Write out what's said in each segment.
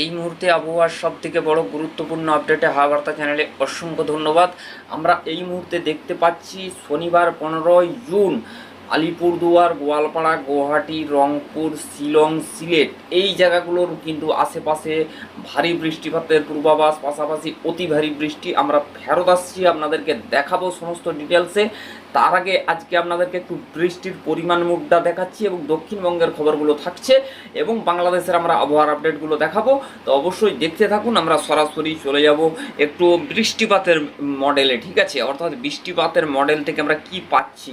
এই মুহূর্তে আবহাওয়ার সব থেকে বড় গুরুত্বপূর্ণ আপডেটে হাওয়াবার্তা চ্যানেলে অসংখ্য ধন্যবাদ। আমরা এই মুহূর্তে দেখতে পাচ্ছি শনিবার পনেরোই জুন আলিপুরদুয়ার, গোয়ালপাড়া, গুয়াহাটি, রংপুর, শিলং, সিলেট এই জায়গাগুলোর কিন্তু আশেপাশে ভারী বৃষ্টিপাতের পূর্বাভাস, পাশাপাশি অতি ভারী বৃষ্টি আমরা ফেরত আসছি। আপনাদেরকে দেখাবো সমস্ত ডিটেলসে তার আগে আজকে আপনাদেরকে একটু বৃষ্টির পরিমাণ মুখটা দেখাচ্ছি এবং দক্ষিণবঙ্গের খবরগুলো থাকছে এবং বাংলাদেশের আমরা আবহাওয়ার আপডেটগুলো দেখাবো। তো অবশ্যই দেখতে থাকুন, আমরা সরাসরি চলে যাব একটু বৃষ্টিপাতের মডেলে ঠিক আছে? অর্থাৎ বৃষ্টিপাতের মডেল থেকে আমরা কি পাচ্ছি?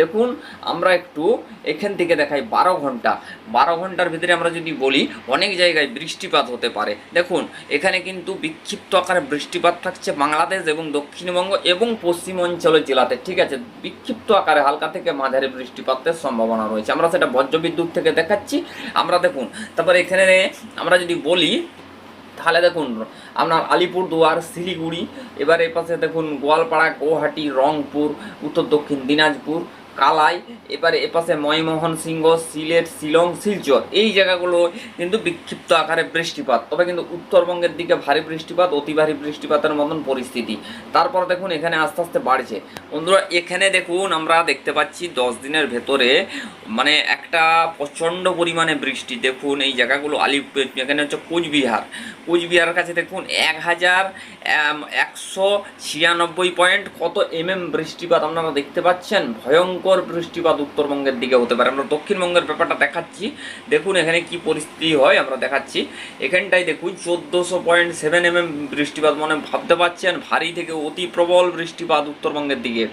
দেখুন, আমরা একটু এখান থেকে দেখাই বারো ঘণ্টা। বারো ঘণ্টার ভিতরে আমরা যদি বলি, অনেক জায়গায় বৃষ্টিপাত হতে পারে। দেখুন, এখানে কিন্তু বিক্ষিপ্ত আকারে বৃষ্টিপাত থাকছে বাংলাদেশ এবং দক্ষিণবঙ্গ এবং পশ্চিম অঞ্চলের জেলাতে, ঠিক আছে? বিক্ষিপ্ত আকারে হালকা থেকে মাঝারি বৃষ্টিপাতের সম্ভাবনা রয়েছে। আমরা সেটা বজ্রবিদ্যুৎ থেকে দেখাচ্ছি। আমরা দেখুন, তারপর এখানে আমরা যদি বলি, তাহলে দেখুন আপনার আলিপুরদুয়ার, শিলিগুড়ি, এবার এ পাশে দেখুন, গোয়ালপাড়া গুয়াহাটি রংপুর, উত্তর দক্ষিণ দিনাজপুর কালাই, এবারে এপাশে ময়মোহন সিংহ, সিলেট, শিলং, শিলচর। এই জায়গাগুলো কিন্তু বিক্ষিপ্ত আকারে বৃষ্টিপাত। তবে কিন্তু উত্তরবঙ্গের দিকে ভারী বৃষ্টিপাত, অতি ভারী বৃষ্টিপাতের মতন পরিস্থিতি। তারপর দেখুন, এখানে আস্তে আস্তে বাড়ছে। বন্ধুরা, এখানে দেখুন, আমরা দেখতে পাচ্ছি দশ দিনের ভেতরে মানে একটা প্রচণ্ড পরিমাণে বৃষ্টি। দেখুন, এই জায়গাগুলো আলি এখানে হচ্ছে কোচবিহার। কোচবিহারের কাছে দেখুন, এক হাজার একশো ছিয়ানব্বই পয়েন্ট কত এম এম বৃষ্টিপাত আপনারা দেখতে পাচ্ছেন। ভয়ঙ্কর বৃষ্টিপাত উত্তরবঙ্গের দিকে হতে পারে। আমরা দক্ষিণবঙ্গের ব্যাপারটা দেখাচ্ছি। দেখুন এখানে কি পরিস্থিতি হয়, আমরা দেখাচ্ছি। এখানটায় দেখুন চোদ্দোশো পয়েন্ট সেভেন এমএম বৃষ্টিপাত মানে ভাবতে পারছেন, ভারী থেকে অতি প্রবল বৃষ্টিপাত উত্তরবঙ্গের দিকে।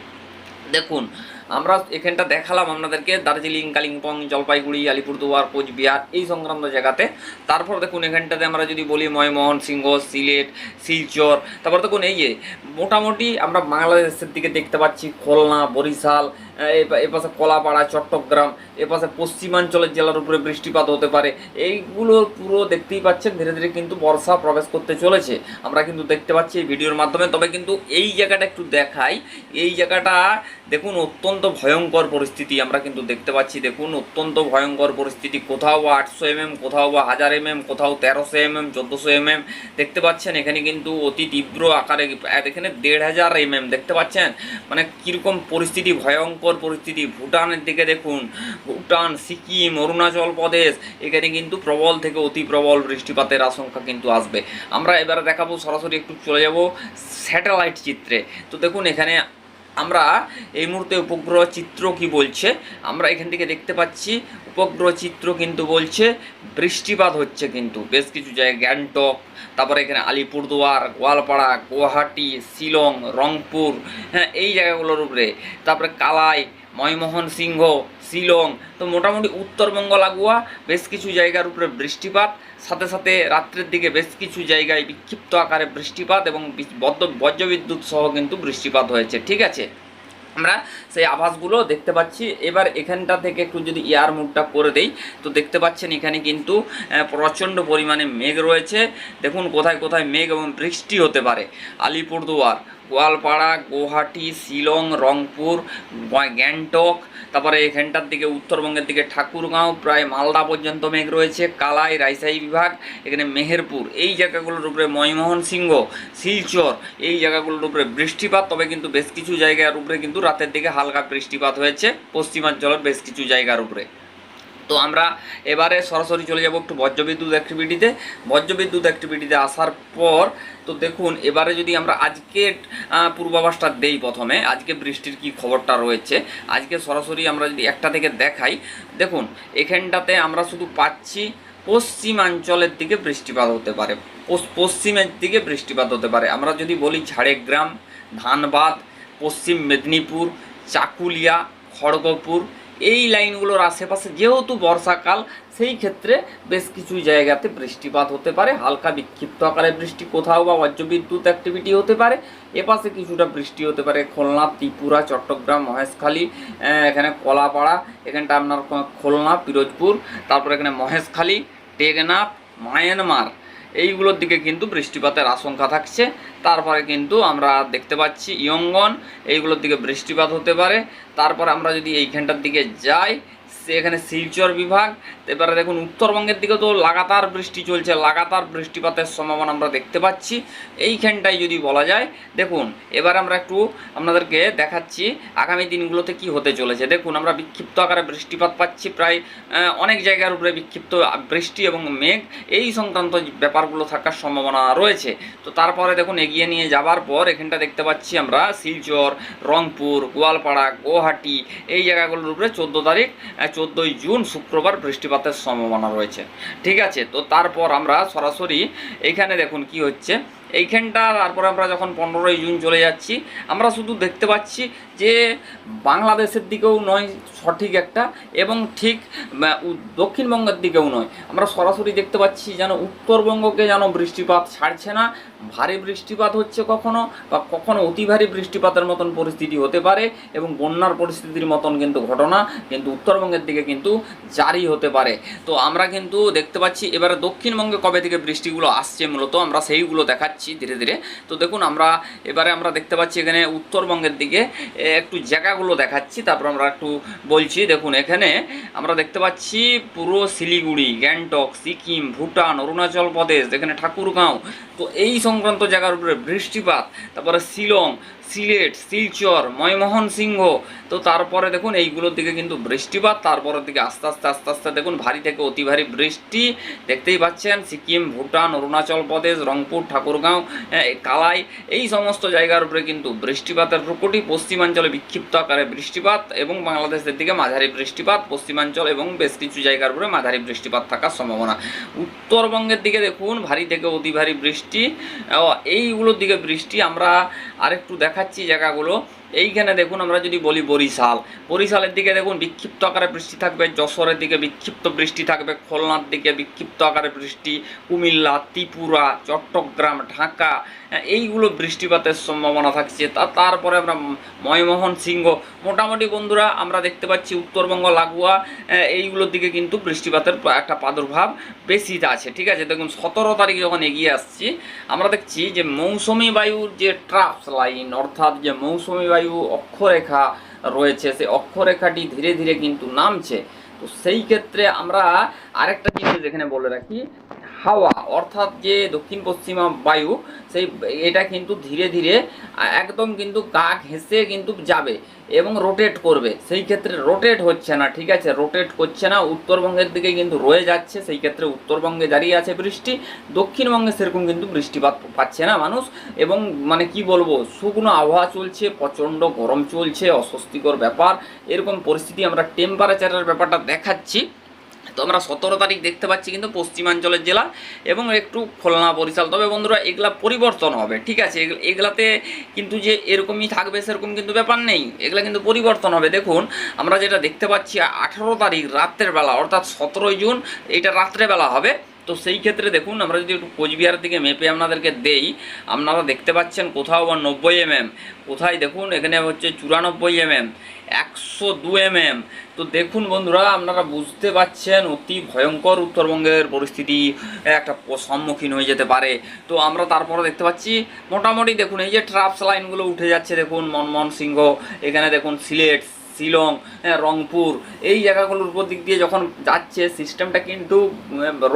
দেখুন, আমরা এখানটা দেখালাম আপনাদেরকে, দার্জিলিং, কালিম্পং, জলপাইগুড়ি, আলিপুরদুয়ার, কোচবিহার, এই সংক্রান্ত জায়গাতে। তারপর দেখুন এখানটাতে আমরা যদি বলি ময়মোহন সিংহ সিলেট, শিলচর, তারপর দেখুন এই যে, মোটামুটি আমরা বাংলাদেশের দিকে দেখতে পাচ্ছি, খুলনা, বরিশাল এপাশে কলাপাড়া, চট্টগ্রাম এপাশে পশ্চিমাঞ্চলের জেলার উপরে বৃষ্টিপাত হতে পারে। এইগুলো পুরো দেখতেই পাচ্ছেন, ধীরে ধীরে কিন্তু বর্ষা প্রবেশ করতে চলেছে। আমরা কিন্তু দেখতে পাচ্ছি এই ভিডিওর মাধ্যমে। তবে কিন্তু এই জায়গাটা একটু দেখাই। এই জায়গাটা দেখুন, অত্যন্ত ভয়ঙ্কর পরিস্থিতি আমরা কিন্তু দেখতে পাচ্ছি। দেখুন, অত্যন্ত ভয়ঙ্কর পরিস্থিতি। কোথাও বা আটশো এমএম, কোথাও বা হাজার এমএম, কোথাও তেরোশো এমএম, চোদ্দোশো এমএম। দেখতে পাচ্ছেন, এখানে কিন্তু অতি তীব্র আকারে এখানে দেড় হাজার এমএম। দেখতে পাচ্ছেন? মানে কীরকম পরিস্থিতি ভয়ঙ্কর। পরিস্থিতি। ভুটানের দিকে দেখুন, ভুটান, সিকিম, অরুণাচল প্রদেশ, এখানে কিন্তু প্রবল থেকে অতি প্রবল বৃষ্টিপাতের আশঙ্কা কিন্তু আসবে। আমরা এবারে দেখাবো, সরাসরি একটু চলে যাব স্যাটেলাইট চিত্রে। তো দেখুন, এখানে আমরা এই মুহূর্তে উপগ্রহ চিত্র কি বলছে? আমরা এখান থেকে দেখতে পাচ্ছি, উপগ্রহ চিত্র কিন্তু বলছে, বৃষ্টিপাত হচ্ছে কিন্তু। বেশ কিছু জায়গায় গ্যাংটক, তারপরে এখানে আলিপুরদুয়ার, গোয়ালপাড়া, গুয়াহাটি, শিলং, রংপুর হ্যাঁ এই জায়গাগুলোর উপরে। তারপরে কালাই ময়মোহন সিংহ, শিলং। তো মোটামুটি উত্তরবঙ্গ লাগোয়া, বেশ কিছু জায়গার উপরে বৃষ্টিপাত। সাথে সাথে রাত্রের দিকে বেশ কিছু জায়গায় বিক্ষিপ্ত আকারে বৃষ্টিপাত এবং বজ্রবিদ্যুৎ সহ কিন্তু বৃষ্টিপাত হয়েছে, ঠিক আছে? আমরা সেই আভাসগুলো দেখতে পাচ্ছি। এবার এখানটা থেকে একটু যদি এয়ার মুডটা করে দেই, তো দেখতে পাচ্ছেন এখানে কিন্তু প্রচণ্ড পরিমাণে মেঘ রয়েছে। দেখুন কোথায় কোথায় মেঘ এবং বৃষ্টি হতে পারে। আলিপুরদুয়ার গোয়ালপাড়া, গুয়াহাটি, শিলং, রংপুর গ্যাংটক, তারপরে এখানটার দিকে উত্তরবঙ্গের দিকে ঠাকুরগাঁও, প্রায় মালদা পর্যন্ত মেঘ রয়েছে, কালাই রাজশাহী বিভাগ, এখানে মেহেরপুর, এই জায়গাগুলোর উপরে ময়মোহন সিংহ শিলচর, এই জায়গাগুলোর উপরে বৃষ্টিপাত, তবে কিন্তু বেশ কিছু জায়গার উপরে কিন্তু রাতের দিকে হালকা বৃষ্টিপাত হয়েছে, পশ্চিমাঞ্চলের বেশ কিছু জায়গার উপরে। তো আমরা এবারে সরাসরি চলে যাব একটু বজ্রবিদ্যুৎ অ্যাক্টিভিটিতে বজ্রবিদ্যুৎ অ্যাক্টিভিটিতে আসার পর তো দেখুন এবারে যদি আমরা আজকের আহ, পূর্বাভাসটা দেই প্রথমে আজকে বৃষ্টির কি খবরটা রয়েছে আজকে সরাসরি আমরা যদি একটা থেকে দেখাই দেখুন এখানটাতে আমরা শুধু পাচ্ছি পশ্চিমাঞ্চলের দিকে বৃষ্টিপাত হতে পারে পশ্চিমের দিকে বৃষ্টিপাত হতে পারে। আমরা যদি বলি ঝাড়গ্রাম ধানবাদ পশ্চিম মেদিনীপুর চাকুলিয়া খড়গপুর এই লাইনগুলোর আশেপাশে যেহেতু বর্ষাকাল, সেই ক্ষেত্রে বেশ কিছু জায়গাতে বৃষ্টিপাত হতে পারে। হালকা বিক্ষিপ্ত আকারে বৃষ্টি, কোথাও বা বজ্রবিদ্যুৎ অ্যাক্টিভিটি হতে পারে। এপাশে কিছুটা বৃষ্টি হতে পারে খুলনা, ত্রিপুরা, চট্টগ্রাম, মহেশখালী এখানে কলাপাড়া, এখানটা আপনার খুলনা, পিরোজপুর, তারপর এখানে মহেশখালী, টেকনাফ, মায়ানমার। এইগুলোর দিকে কিন্তু বৃষ্টিপাতের আশঙ্কা থাকছে। তারপরে কিন্তু আমরা দেখতে পাচ্ছি ইয়ঙ্গন, এইগুলোর দিকে বৃষ্টিপাত হতে পারে। তারপরে আমরা যদি এইখানটার দিকে যাই এখানে শিলচর বিভাগ। এবারে দেখুন, উত্তরবঙ্গের দিকে তো লাগাতার বৃষ্টি চলছে, লাগাতার বৃষ্টিপাতের সম্ভাবনা আমরা দেখতে পাচ্ছি। এইখানটাই যদি বলা যায়, দেখুন, এবার আমরা একটু আপনাদেরকে দেখাচ্ছি আগামী দিনগুলোতে কি হতে চলেছে। দেখুন, আমরা বিক্ষিপ্ত আকারে বৃষ্টিপাত পাচ্ছি প্রায় অনেক জায়গার উপরে বিক্ষিপ্ত বৃষ্টি এবং মেঘ। এই সংক্রান্ত ব্যাপারগুলো থাকার সম্ভাবনা রয়েছে। তো তারপরে দেখুন, এগিয়ে নিয়ে যাবার পর এখানটা দেখতে পাচ্ছি আমরা শিলচর, রংপুর, গোয়ালপাড়া, গুয়াহাটি, এই জায়গাগুলোর উপরে চোদ্দ তারিখ চোদ্দোই জুন শুক্রবার বৃষ্টিপাতের সম্ভাবনা রয়েছে। ঠিক আছে, তো তারপর আমরা সরাসরি এইখানে দেখুন কি হচ্ছে। এইখানটা, তারপরে আমরা যখন পনেরোই জুন চলে যাচ্ছি, আমরা শুধু দেখতে পাচ্ছি যে বাংলাদেশের দিকেও নয়, সঠিক একটা, এবং ঠিক দক্ষিণবঙ্গের দিকেও নয়। আমরা সরাসরি দেখতে পাচ্ছি যেন উত্তরবঙ্গকে যেন বৃষ্টিপাত ছাড়ছে না। ভারী বৃষ্টিপাত হচ্ছে কখনো, বা কখনো অতি ভারী বৃষ্টিপাতের মতন পরিস্থিতি হতে পারে, এবং বন্যার পরিস্থিতির মতন কিন্তু ঘটনা, কিন্তু উত্তরবঙ্গের দিকে কিন্তু জারি হতে পারে। তো আমরা কিন্তু দেখতে পাচ্ছি, এবারে দক্ষিণবঙ্গে কবে থেকে বৃষ্টিগুলো আসছে মূলত, আমরা সেইগুলো দেখাচ্ছি। ধীরে ধীরে। তো দেখুন, আমরা এবারে আমরা দেখতে পাচ্ছি এখানে উত্তরবঙ্গের দিকে একটু জায়গাগুলো দেখাচ্ছি, তারপর আমরা একটু বলছি। দেখুন, এখানে আমরা দেখতে পাচ্ছি পুরো শিলিগুড়ি, গ্যাংটক, সিকিম, ভুটান, অরুণাচল প্রদেশ, এখানে ঠাকুরগাঁও। তো এই সংক্রান্ত জায়গার উপরে বৃষ্টিপাত, তারপরে শিলং সিলেট, শিলচর ময়মোহন সিংহ তো তারপরে দেখুন, এইগুলোর দিকে কিন্তু বৃষ্টিপাত, তারপরের দিকে আস্তে আস্তে আস্তে আস্তে দেখুন, ভারী থেকে অতি ভারী বৃষ্টি। দেখতেই পাচ্ছেন, সিকিম, ভুটান, অরুণাচল প্রদেশ, রংপুর, ঠাকুরগাঁও কালাই, এই সমস্ত জায়গার উপরে কিন্তু বৃষ্টিপাতের প্রকটি পশ্চিমাঞ্চলে বিক্ষিপ্ত আকারে বৃষ্টিপাত এবং বাংলাদেশের দিকে মাঝারি বৃষ্টিপাত, পশ্চিমাঞ্চল এবং বেশ কিছু জায়গার উপরে মাঝারি বৃষ্টিপাত থাকার সম্ভাবনা। উত্তরবঙ্গের দিকে দেখুন, ভারী থেকে অতি ভারী বৃষ্টি এইগুলোর দিকে বৃষ্টি, আমরা আরেকটু দেখাচ্ছি জায়গাগুলো। এইখানে দেখুন আমরা যদি বলি বরিশাল। বরিশালের দিকে দেখুন বিক্ষিপ্ত আকারে বৃষ্টি থাকবে যশোরের দিকে বিক্ষিপ্ত বৃষ্টি থাকবে খুলনার দিকে বিক্ষিপ্ত আকারে বৃষ্টি কুমিল্লা ত্রিপুরা চট্টগ্রাম ঢাকা হ্যাঁ, এইগুলো বৃষ্টিপাতের সম্ভাবনা থাকছে। তা তারপরে আমরা ময়মোহন সিংহ মোটামুটি বন্ধুরা আমরা দেখতে পাচ্ছি উত্তরবঙ্গ লাগোয়া এইগুলোর দিকে কিন্তু বৃষ্টিপাতের একটা প্রাদুর্ভাব বেশি আছে ঠিক আছে? দেখুন সতেরো তারিখ যখন এগিয়ে আসছি আমরা দেখছি যে মৌসুমি বায়ুর যে ট্রাফ লাইন অর্থাৎ যে মৌসুমি বায়ু অক্ষরেখা রয়েছে, সেই অক্ষরেখাটি ধীরে ধীরে কিন্তু নামছে। তো সেই ক্ষেত্রে আমরা আরেকটা জিনিস এখানে বলে রাখি হাওয়া, অর্থাৎ যে দক্ষিণ পশ্চিমা বায়ু, সেই, এটা কিন্তু ধীরে ধীরে, একদম কিন্তু গা ঘেঁষে কিন্তু যাবে এবং রোটেট করবে। সেই ক্ষেত্রে রোটেট হচ্ছে না, ঠিক আছে? রোটেট করছে না, উত্তরবঙ্গের দিকে কিন্তু রয়ে যাচ্ছে, সেই ক্ষেত্রে উত্তরবঙ্গে দাঁড়িয়ে আছে বৃষ্টি, দক্ষিণবঙ্গে সেরকম কিন্তু বৃষ্টিপাত পাচ্ছে না মানুষ এবং মানে কি বলব, শুকনো আবহাওয়া চলছে, প্রচণ্ড গরম চলছে, অস্বস্তিকর ব্যাপার, এরকম পরিস্থিতি আমরা টেম্পারেচারের ব্যাপারটা দেখাচ্ছি। তো আমরা সতেরো তারিখ দেখতে পাচ্ছি কিন্তু পশ্চিমাঞ্চলের জেলা এবং একটু খুলনা, বরিশাল। তবে বন্ধুরা, এগুলা পরিবর্তন হবে, ঠিক আছে? এগুলা- এগুলাতে কিন্তু যে এরকমই থাকবে সেরকম কিন্তু ব্যাপার নেই। এগুলা কিন্তু পরিবর্তন হবে। দেখুন, আমরা যেটা দেখতে পাচ্ছি আঠারো তারিখ রাত্রের বেলা, অর্থাৎ সতেরোই জুন, এটা রাত্রেবেলা হবে। তো সেই ক্ষেত্রে দেখুন, আমরা যদি একটু কোচবিহারের দিকে মেপে আপনাদেরকে দেই, আপনারা দেখতে পাচ্ছেন কোথাও বা নব্বই এমএম, কোথায় দেখুন, এখানে হচ্ছে চুরানব্বই এমএম, একশো দু এমএম। তো দেখুন বন্ধুরা, আপনারা বুঝতে পাচ্ছেন অতি ভয়ঙ্কর উত্তরবঙ্গের পরিস্থিতি, একটা সম্মুখীন হয়ে যেতে পারে। তো আমরা তারপরে দেখতে পাচ্ছি, মোটামুটি দেখুন, এই যে ট্রাপস লাইনগুলো উঠে যাচ্ছে, দেখুন, মনমোহন সিংহ, এখানে দেখুন, সিলেট শিলং হ্যাঁ, রংপুর এই জায়গাগুলোর উপর দিক দিয়ে যখন যাচ্ছে সিস্টেমটা কিন্তু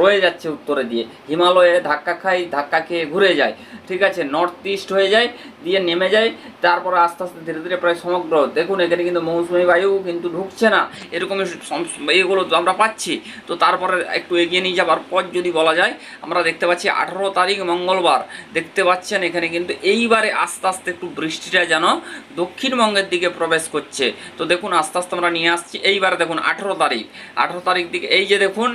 রয়ে যাচ্ছে উত্তরে দিয়ে। হিমালয়ে ধাক্কা খায় ধাক্কা খেয়ে ঘুরে যায়। ঠিক আছে নর্থ ইস্ট হয়ে যায় দিয়ে নেমে যায়। তারপরে আস্তে আস্তে ধীরে ধীরে প্রায় সমগ্র, দেখুন এখানে কিন্তু মৌসুমি বায়ু কিন্তু ঢুকছে না। এরকমই এগুলো তো আমরা পাচ্ছি। তো তারপরে একটু এগিয়ে নিয়ে যাবার পর যদি বলা যায়, আমরা দেখতে পাচ্ছি আঠারো তারিখ মঙ্গলবার। দেখতে পাচ্ছেন এখানে কিন্তু এইবারে আস্তে আস্তে একটু বৃষ্টিটা যেন দক্ষিণবঙ্গের দিকে প্রবেশ করছে। তো দেখুন আস্তে আস্তে আমরা নিয়ে আসছি। এইবারে দেখুন আঠেরো তারিখ। আঠেরো তারিখ দিকে এই যে দেখুন,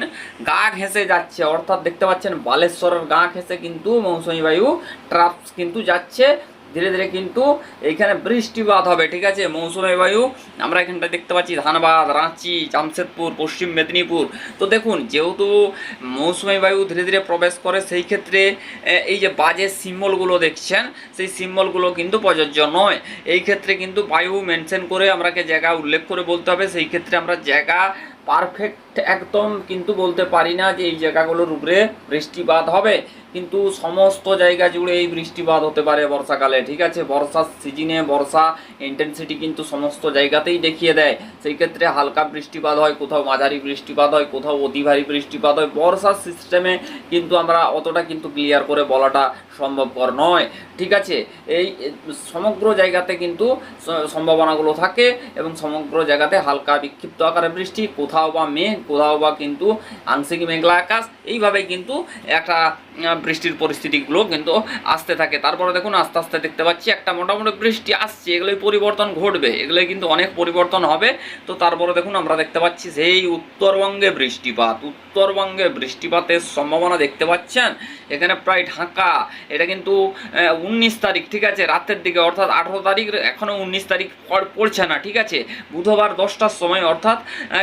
গা ঘেঁষে যাচ্ছে। অর্থাৎ দেখতে পাচ্ছেন বালেশ্বরের গা ঘেঁষে কিন্তু মৌসুমি বায়ু ট্রাপস কিন্তু যাচ্ছে। ধীরে ধীরে কিন্তু এইখানে বৃষ্টিপাত হবে, ঠিক আছে? মৌসুমী বায়ু, আমরা এখানটা দেখতে পাচ্ছি ধানবাদ, রাঁচি, জামশেদপুর, পশ্চিম মেদিনীপুর। তো দেখুন, যেহেতু মৌসুমী বায়ু ধীরে ধীরে প্রবেশ করে, সেই ক্ষেত্রে এই যে বাজে সিম্বলগুলো দেখছেন, সেই সিম্বলগুলো কিন্তু প্রযোজ্য নয়। এই ক্ষেত্রে কিন্তু বায়ু মেনশন করে আমরাকে জায়গা উল্লেখ করে বলতে হবে, সেই ক্ষেত্রে আমরা জায়গা পারফেক্ট একদম কিন্তু বলতে পারি না যে এই জায়গাগুলোর উপরে বৃষ্টিপাত হবে। কিন্তু সমস্ত জায়গা জুড়ে এই বৃষ্টিপাত হতে পারে বর্ষাকালে, ঠিক আছে? বর্ষার সিজনে বর্ষা ইন্টেন্সিটি কিন্তু সমস্ত জায়গাতেই দেখিয়ে দেয়। সেই ক্ষেত্রে হালকা বৃষ্টিপাত হয়, কোথাও মাঝারি বৃষ্টিপাত হয়, কোথাও অতি ভারী বৃষ্টিপাত হয়। বর্ষার সিস্টেমে কিন্তু আমরা অতটা কিন্তু ক্লিয়ার করে বলাটা সম্ভবপর নয়। ঠিক আছে? এই সমগ্র জায়গাতে কিন্তু সম্ভাবনাগুলো থাকে এবং সমগ্র জায়গাতে হালকা বিক্ষিপ্ত আকারে বৃষ্টি, কোথাও বা মেঘ, কোথাও বা কিন্তু আংশিক মেঘলা আকাশ, এইভাবে কিন্তু একটা বৃষ্টির পরিস্থিতিগুলো কিন্তু আসতে থাকে। তারপরে দেখুন, আস্তে আস্তে দেখতে পাচ্ছি একটা মোটামুটি বৃষ্টি আসছে, এগুলোই পরিবর্তন ঘটবে, এগুলোই কিন্তু অনেক পরিবর্তন হবে। তো তারপরে দেখুন, আমরা দেখতে পাচ্ছি সেই উত্তরবঙ্গে বৃষ্টিপাত, উত্তরবঙ্গে বৃষ্টিপাতের সম্ভাবনা দেখতে পাচ্ছেন? এখানে প্রায় ঢাকা এটা কিন্তু উনিশ তারিখ, ঠিক আছে? রাতের দিকে, অর্থাৎ আঠেরো তারিখ এখনও উনিশ তারিখ পড়ছে না, ঠিক আছে? বুধবার দশটার সময়, অর্থাৎ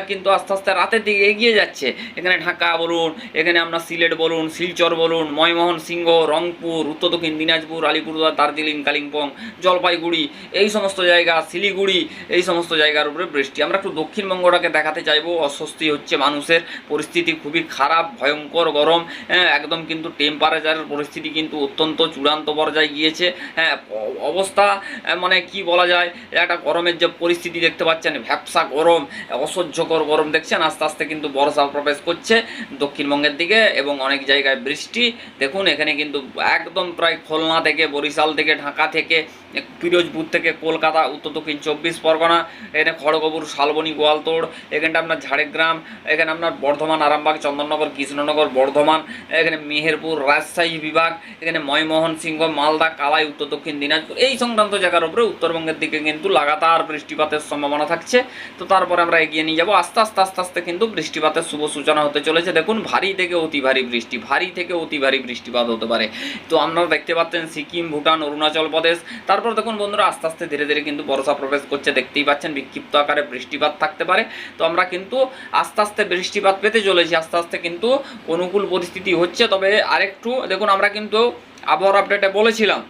কিন্তু আস্তে আস্তে রাতের দিকে এগিয়ে যাচ্ছে। এখানে ঢাকা বলুন, এখানে আমরা সিলেট বলুন, শিলচর বলুন ময়মোহন সিংহ রংপুর, উত্তর দক্ষিণ দিনাজপুর, আলিপুরদুয়ার, দার্জিলিং, কালিম্পং, জলপাইগুড়ি, এই সমস্ত জায়গা, শিলিগুড়ি, এই সমস্ত জায়গার উপরে বৃষ্টি। আমরা একটু দক্ষিণবঙ্গটাকে দেখাতে চাইব। অস্বস্তি হচ্ছে মানুষের। পরিস্থিতি খুবই খারাপ, ভয়ঙ্কর গরম। হ্যাঁ একদম কিন্তু টেম্পারেচারের পরিস্থিতি কিন্তু অত্যন্ত চূড়ান্ত পর্যায়ে গিয়েছে। হ্যাঁ অবস্থা মানে কি বলা যায়, একটা গরমের যে পরিস্থিতি দেখতে পাচ্ছেন ভ্যাপসা গরম, অসহ্যকর গরম দেখছেন, আস্তে আস্তে কিন্তু বর্ষা প্রবেশ করছে দক্ষিণবঙ্গের দিকে এবং অনেক জায়গায় বৃষ্টি। দেখুন, এখানে কিন্তু একদম প্রায় খুলনা থেকে, বরিশাল থেকে, ঢাকা থেকে, পিরোজপুর থেকে, কলকাতা, উত্তর দক্ষিণ চব্বিশ পরগনা, এখানে খড়গপুর, শালবনী, গোয়ালতোড় এখানটা আপনার ঝাড়গ্রাম, এখানে আপনার বর্ধমান, আরামবাগ, চন্দননগর, কৃষ্ণনগর, বর্ধমান, এখানে মেহেরপুর, রাজশাহী বিভাগ, এখানে ময়মোহন সিংহ, মালদা, কালাই, উত্তর দক্ষিণ দিনাজপুর, এই সংক্রান্ত জায়গার উপরে উত্তরবঙ্গের দিকে কিন্তু লাগাতার বৃষ্টিপাতের সম্ভাবনা থাকছে। তো তারপরে আমরা এগিয়ে নিয়ে যাব। আস্তে আস্তে আস্তে আস্তে কিন্তু বৃষ্টিপাতের শুভ সূচনা হতে চলেছে। দেখুন, ভারী থেকে অতি ভারী বৃষ্টি, ভারী থেকে অতি ভারী বৃষ্টিপাত হতে পারে। তো আপনারা দেখতে পাচ্ছেন, সিকিম, ভুটান, অরুণাচল প্রদেশ। তারপর দেখুন বন্ধুরা, আস্তে আস্তে ধীরে ধীরে কিন্তু বর্ষা প্রবেশ করছে। দেখতেই পাচ্ছেন, বিক্ষিপ্ত আকারে বৃষ্টিপাত থাকতে পারে। তো আমরা কিন্তু আস্তে আস্তে বৃষ্টিপাত পেতে চলেছি। আস্তে আস্তে কিন্তু অনুকূল পরিস্থিতি হচ্ছে। তবে আরেকটু, দেখুন, আমরা কিন্তু আবহাওয়ার আপডেটে বলেছিলাম।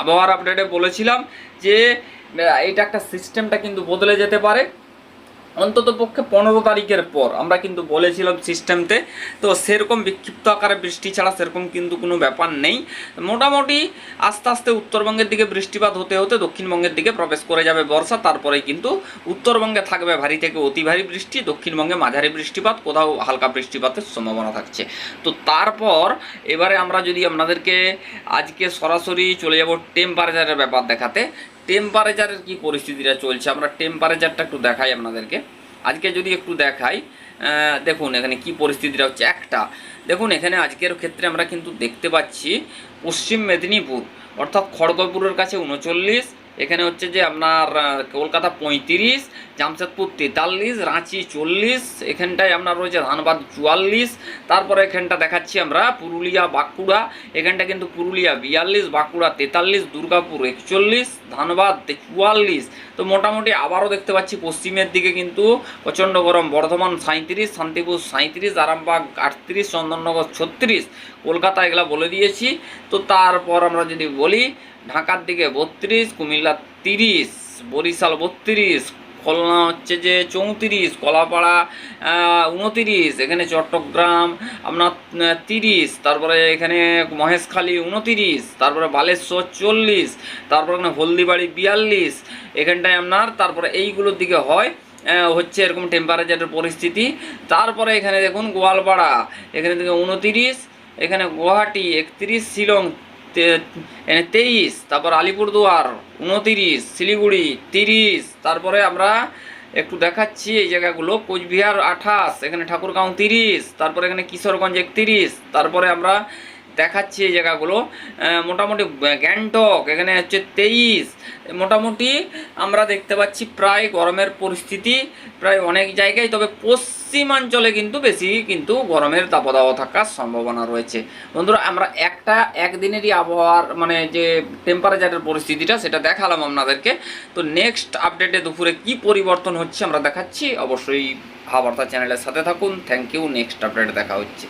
আবহাওয়ার আপডেটে বলেছিলাম যে এটা একটা সিস্টেমটা কিন্তু বদলে যেতে পারে। অন্তত পক্ষে পনেরো তারিখের পর। আমরা কিন্তু বলেছিলাম সিস্টেমতে তো সেরকম বিক্ষিপ্ত আকারে বৃষ্টি ছাড়া সেরকম কিন্তু কোনো ব্যাপার নেই। মোটামুটি আস্তে আস্তে উত্তরবঙ্গের দিকে বৃষ্টিপাত হতে হতে দক্ষিণবঙ্গের দিকে প্রবেশ করে যাবে বর্ষা তারপরে কিন্তু উত্তরবঙ্গে থাকবে ভারী থেকে অতি ভারী বৃষ্টি, দক্ষিণবঙ্গে মাঝারি বৃষ্টিপাত, কোথাও হালকা বৃষ্টিপাতের সম্ভাবনা থাকছে। তো তারপর এবারে আমরা যদি আপনাদেরকে আজকে সরাসরি চলে যাব টেম্পারেচারের ব্যাপার দেখাতে টেম্পারেচারের কি পরিস্থিতিটা চলছে? আমরা টেম্পারেচারটা একটু দেখাই আপনাদেরকে। আজকে যদি একটু দেখাই দেখুন এখানে কি পরিস্থিতিটা হচ্ছে। একটা, দেখুন এখানে আজকের ক্ষেত্রে আমরা কিন্তু দেখতে পাচ্ছি পশ্চিম মেদিনীপুর, অর্থাৎ খড়গপুরের কাছে উনচল্লিশ এখানে হচ্ছে যে আপনার কলকাতা পঁয়ত্রিশ, জামশেদপুর তেতাল্লিশ, রাঁচি চল্লিশ, এখানটায় আপনার রয়েছে ধানবাদ চুয়াল্লিশ, তারপরে এখানটা দেখাচ্ছি আমরা, পুরুলিয়া, বাঁকুড়া, এখানটা কিন্তু পুরুলিয়া বিয়াল্লিশ, বাঁকুড়া তেতাল্লিশ, দুর্গাপুর একচল্লিশ, ধানবাদ চুয়াল্লিশ। তো মোটামুটি আবারও দেখতে পাচ্ছি পশ্চিমের দিকে কিন্তু প্রচণ্ড গরম, বর্ধমান সাঁত্রিশ শান্তিপুর সাঁত্রিশ আরামবাগ আটত্রিশ, চন্দননগর ছত্রিশ, কলকাতা এগুলা বলে দিয়েছি। তো তারপর আমরা যদি বলি ঢাকার দিকে বত্রিশ, কুমিল্লা তিরিশ, বরিশাল বত্রিশ, খুলনা হচ্ছে যে চৌত্রিশ, কলাপাড়া উনতিরিশ, এখানে চট্টগ্রাম, আপনার তিরিশ, তারপরে এখানে মহেশখালী উনতিরিশ, তারপরে বালেশ্বর চল্লিশ, তারপরে এখানে হলদিবাড়ি বিয়াল্লিশ, এখানটায় আপনার, তারপরে এইগুলোর দিকে হয় হচ্ছে এরকম টেম্পারেচারের পরিস্থিতি। তারপরে এখানে দেখুন গোয়ালপাড়া, এখানে থেকে উনতিরিশ, এখানে গুয়াহাটি, একত্রিশ, শিলং তেইশ, তারপর আলিপুরদুয়ার উনতিরিশ, শিলিগুড়ি তিরিশ, তারপরে আমরা একটু দেখাচ্ছি এই জায়গাগুলো, কোচবিহার আঠাশ, এখানে ঠাকুরগাঁও তিরিশ, তারপরে এখানে কিশোরগঞ্জ একত্রিশ, তারপরে আমরা দেখাচ্ছি এই জায়গাগুলো। মোটামুটি গ্যাংটক, এখানে হচ্ছে তেইশ। মোটামুটি আমরা দেখতে পাচ্ছি প্রায় গরমের পরিস্থিতি, প্রায় অনেক জায়গায়, তবে পশ্চিমাঞ্চলে কিন্তু বেশি কিন্তু গরমের দাবদাহ থাকার সম্ভাবনা রয়েছে। বন্ধুরা, আমরা একটা, একদিনেরই আবহাওয়ার মানে যে টেম্পারেচারের পরিস্থিতিটা, সেটা দেখালাম আপনাদেরকে। তো নেক্সট আপডেটে দুপুরে কি পরিবর্তন হচ্ছে আমরা দেখাচ্ছি, অবশ্যই হাবার্তা চ্যানেলের সাথে থাকুন। থ্যাংক ইউ নেক্সট আপডেট দেখা হচ্ছে।